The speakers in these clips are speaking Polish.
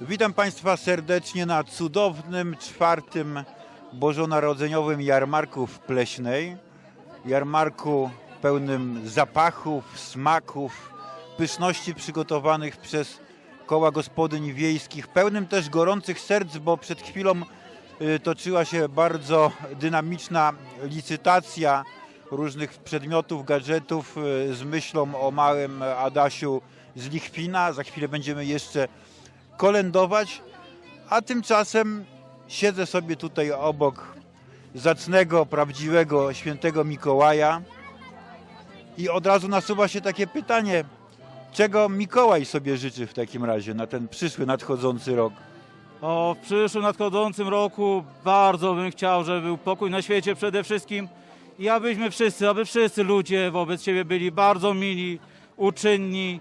Witam Państwa serdecznie na cudownym czwartym bożonarodzeniowym jarmarku w Pleśnej. Jarmarku pełnym zapachów, smaków, pyszności przygotowanych przez koła gospodyń wiejskich, pełnym też gorących serc, bo przed chwilą y, toczyła się bardzo dynamiczna licytacja różnych przedmiotów, gadżetów y, z myślą o małym Adasiu z Lichwina. Za chwilę będziemy jeszcze kolędować, a tymczasem siedzę sobie tutaj obok zacnego, prawdziwego świętego Mikołaja i od razu nasuwa się takie pytanie, czego Mikołaj sobie życzy w takim razie na ten przyszły, nadchodzący rok? O, w przyszłym nadchodzącym roku bardzo bym chciał, żeby był pokój na świecie przede wszystkim i abyśmy wszyscy, aby wszyscy ludzie wobec siebie byli bardzo mili, uczynni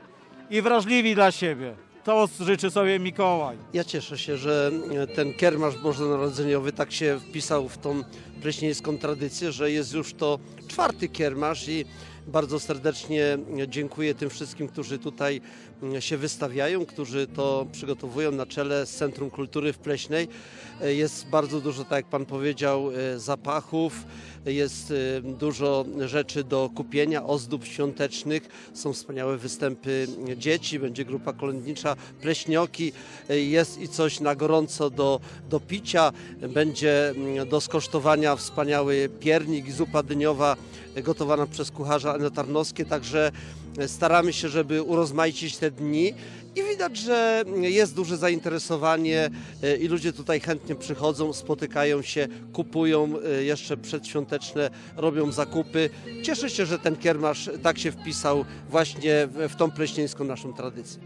i wrażliwi dla siebie. To życzy sobie Mikołaj. Ja cieszę się, że e, ten kiermasz bożonarodzeniowy tak się wpisał w tą pleśniejską tradycję, że jest już to czwarty kiermasz i bardzo serdecznie dziękuję tym wszystkim, którzy tutaj mm, się wystawiają, którzy to przygotowują na czele z Centrum Kultury w Pleśnej. E, Jest bardzo dużo, tak jak Pan powiedział, e, zapachów, jest e, dużo rzeczy do kupienia, ozdób świątecznych, są wspaniałe występy dzieci, będzie grupa kolędnicza Pleśnioki, jest i coś na gorąco do, do picia, będzie mm, do skosztowania wspaniały piernik i zupa dyniowa gotowana przez kucharza Anny Tarnowskie, także staramy się, żeby urozmaicić te dni i widać, że jest duże zainteresowanie e, i ludzie tutaj chętnie przychodzą, spotykają się, kupują e, jeszcze przedświąteczne, robią zakupy. Cieszę się, że ten kiermasz tak się wpisał właśnie w, tą pleśnieńską naszą tradycję.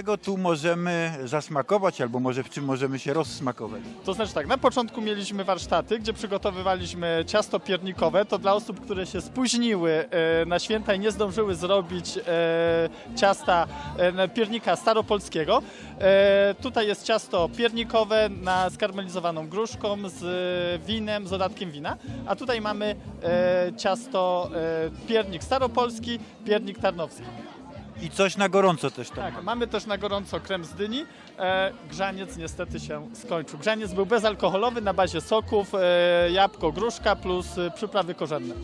Czego tu możemy zasmakować, albo może w czym możemy się rozsmakować? To znaczy tak, na początku mieliśmy warsztaty, gdzie przygotowywaliśmy ciasto piernikowe. To dla osób, które się spóźniły e, na święta i nie zdążyły zrobić e, ciasta e, piernika staropolskiego. Tutaj jest ciasto piernikowe na skarmelizowaną gruszką z winem, z dodatkiem wina. A tutaj mamy ciasto piernik staropolski, piernik tarnowski. I coś na gorąco też tam. Tak, mamy też na gorąco krem z dyni. E, grzaniec niestety się skończył. Grzaniec był bezalkoholowy na bazie soków, e, jabłko, gruszka plus e, przyprawy korzenne.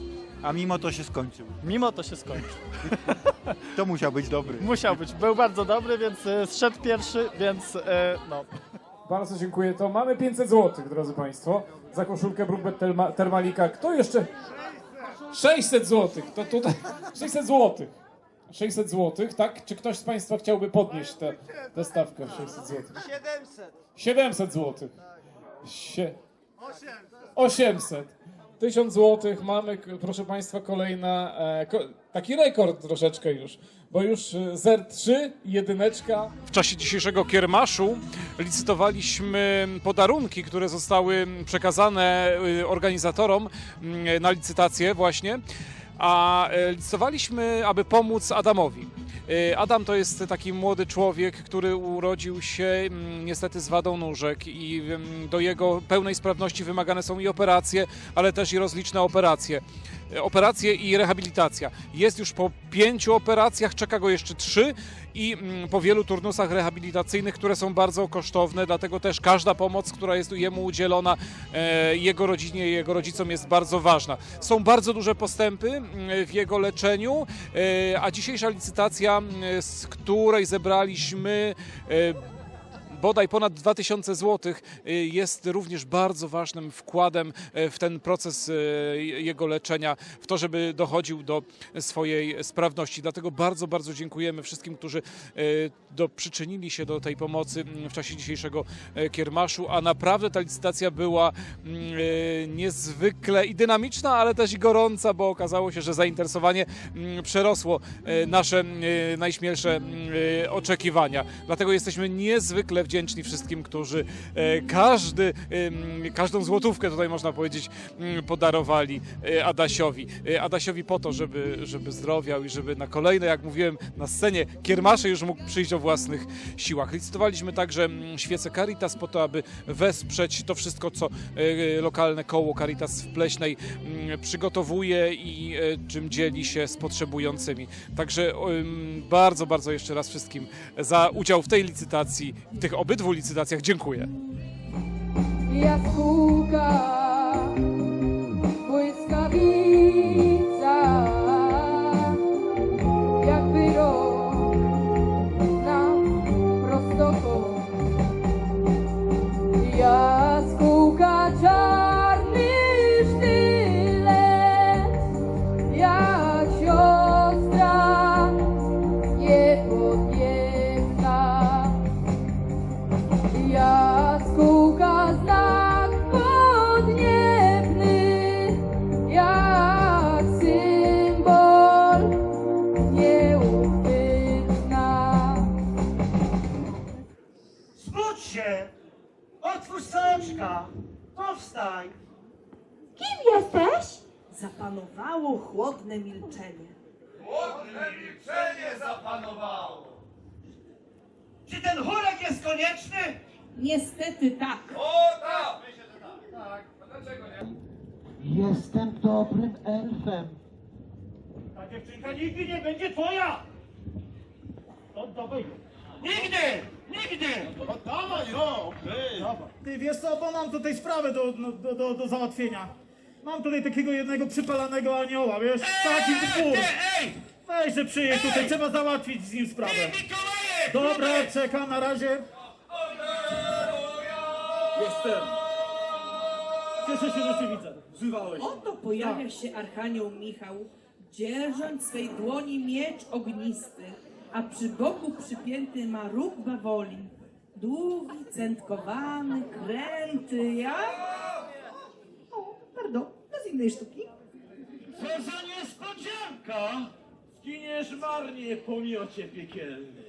A mimo to się skończył. Mimo to się skończył. To musiał być dobry. Musiał być. Był bardzo dobry, więc e, zszedł pierwszy, więc e, no. Bardzo dziękuję. To mamy 500 zł, drodzy Państwo, za koszulkę Terma- Termalika. Kto jeszcze? 600 zł. To tutaj 600 zł. 600 zł, tak? Czy ktoś z Państwa chciałby podnieść tę tę stawkę 600 zł? 700. 700 zł. Sie... 800. 1000 zł. Mamy, k- proszę Państwa, kolejna, e, ko, taki rekord troszeczkę już, bo już e, ZER3, jedyneczka. W czasie dzisiejszego kiermaszu licytowaliśmy podarunki, które zostały przekazane y, organizatorom mm, na licytację właśnie, a e, licytowaliśmy, aby pomóc Adamowi. Y, Adam to jest taki młody człowiek, który urodził się mm, niestety z wadą nóżek i mm, do jego pełnej sprawności wymagane są i operacje, ale też i rozliczne operacje. Y, Operacje i rehabilitacja. Jest już po pięciu operacjach, czeka go jeszcze trzy i mm, po wielu turnusach rehabilitacyjnych, które są bardzo kosztowne, dlatego też każda pomoc, która jest jemu udzielona, e, jego rodzinie i jego rodzicom jest bardzo ważna. Są bardzo duże postępy mm, w jego leczeniu, e, a dzisiejsza licytacja, mm, z której zebraliśmy e, bodaj ponad 2000 zł jest również bardzo ważnym wkładem e, w ten proces e, jego leczenia, w to, żeby dochodził do swojej sprawności. Dlatego bardzo, bardzo dziękujemy wszystkim, którzy do, przyczynili się do tej pomocy mm, w czasie dzisiejszego kiermaszu, a naprawdę ta licytacja była mm, niezwykle i dynamiczna, ale też i gorąca, bo okazało się, że zainteresowanie mm, przerosło nasze najśmielsze oczekiwania. Dlatego jesteśmy niezwykle wdzięczni wszystkim, którzy e, każdy, każdą złotówkę tutaj można powiedzieć mm, podarowali e, Adasiowi. E, Adasiowi po to, żeby, żeby zdrowiał i żeby na kolejne, jak mówiłem, na scenie kiermasze już mógł przyjść o własnych siłach. Licytowaliśmy także mm, świece Caritas po to, aby wesprzeć to wszystko, co lokalne koło Caritas w Pleśnej mm, przygotowuje i czym dzieli się z potrzebującymi. Także bardzo, bardzo jeszcze raz wszystkim za udział w tej licytacji, tych obydwu licytacjach dziękuję. jaskółka, chłodne milczenie. Chłodne milczenie zapanowało. Czy ten chórek jest konieczny? Niestety tak. O tak! Myślę, że tak. Tak, a dlaczego nie? Jestem dobrym elfem. Ta dziewczynka nigdy nie będzie twoja! Oddawaj ją. Nigdy! Nigdy! Oddawaj ją! Ty wiesz co, bo mam tutaj sprawę do, no, do, do, do załatwienia. Mam tutaj takiego jednego przypalanego anioła, wiesz, taki dwór. Ej! Weź, że przyjedź tutaj, trzeba załatwić z nim sprawę. Mikołajek! Dobra, czekam na razie. Jestem. Cieszę się, że cię widzę. Wzywałeś. Oto pojawia się Archanioł Michał, dzierżąc w swej dłoni miecz ognisty, a przy boku przypięty ma róg bawoli. Długi, centkowany, kręty, jak? Innej sztuki. Co za niespodzianka! Zginiesz marnie po miocie piekielny.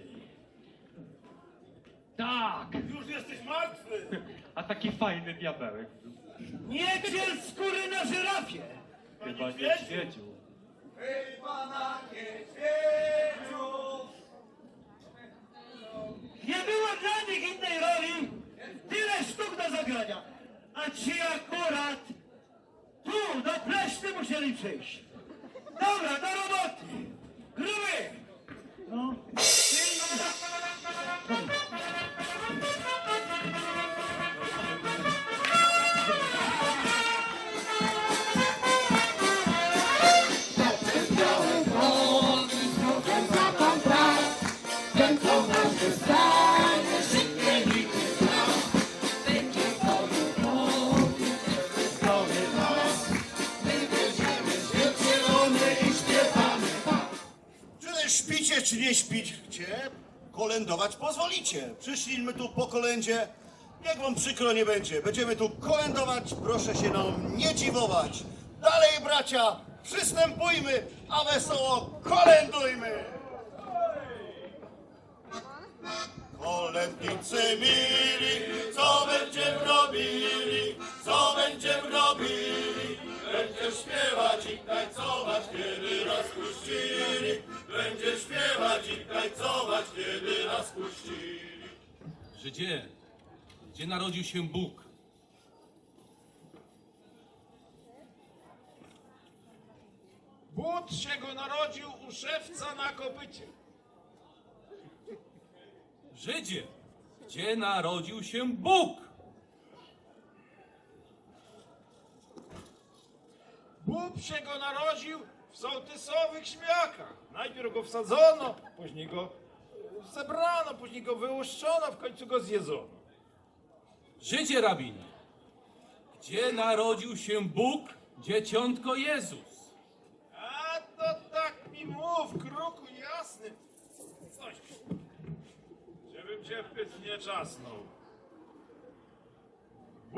Tak! Już jesteś martwy! A taki fajny diabełek. Nie dziel skóry na żyrafie! Chyba niedźwiedziu. Chyba na niedźwiedziu! Nie było dla nich innej roli! Tyle sztuk do zagrania! A ci akurat tu, do Pleszny musieli przyjść. Dobra, do roboty! Gruby! No. Czy nie śpicie? Kolędować pozwolicie. Przyszliśmy tu po kolędzie. Jak wam przykro nie będzie, będziemy tu kolędować, proszę się nam nie dziwować. Dalej, bracia, przystępujmy, a wesoło kolędujmy! Kolędnicy mili, co będziemy robili, co będziemy robili? Będzie śpiewać i tańcować, kiedy nas puścili. Będzie śpiewać i tańcować, kiedy nas puścili. Żydzie, gdzie narodził się Bóg? But się go narodził u szewca na kopycie. Żydzie, gdzie narodził się Bóg? Bób się go narodził w sołtysowych śmiakach. Najpierw go wsadzono, później go e, zebrano, później go wyłuszczono, w końcu go zjedzono. Żydzie, rabinie, gdzie narodził się Bóg, dzieciątko Jezus? A to tak mi mów, kruku jasny. Coś, żebym cię w pyt nie czasnął.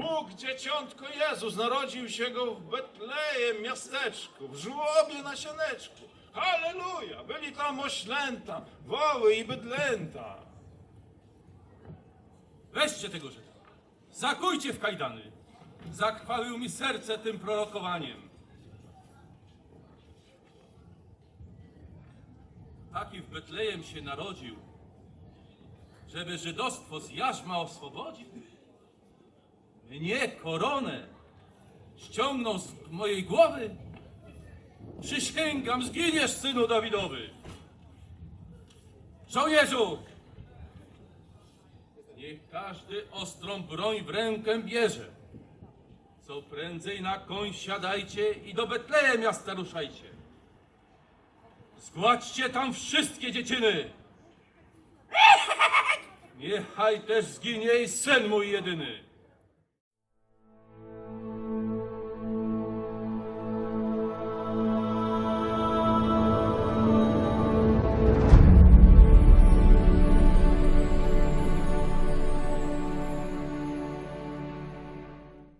Bóg, dzieciątko Jezus, narodził się go w Betlejem, miasteczku, w żłobie na sianeczku. Halleluja! Byli tam oślęta, woły i bydlęta. Weźcie tego Żyda, zakujcie w kajdany. Zakrwawił mi serce tym prorokowaniem. Taki w Betlejem się narodził, żeby żydostwo z jarzma oswobodził. Mnie koronę ściągnął z mojej głowy. Przysięgam, zginiesz, synu Dawidowy. Żołnierzu, Niech każdy ostrą broń w rękę bierze. Co prędzej na koń siadajcie i do Betlejem miasta ruszajcie. Zgładźcie tam wszystkie dzieciny. Niechaj też zginie i sen mój jedyny.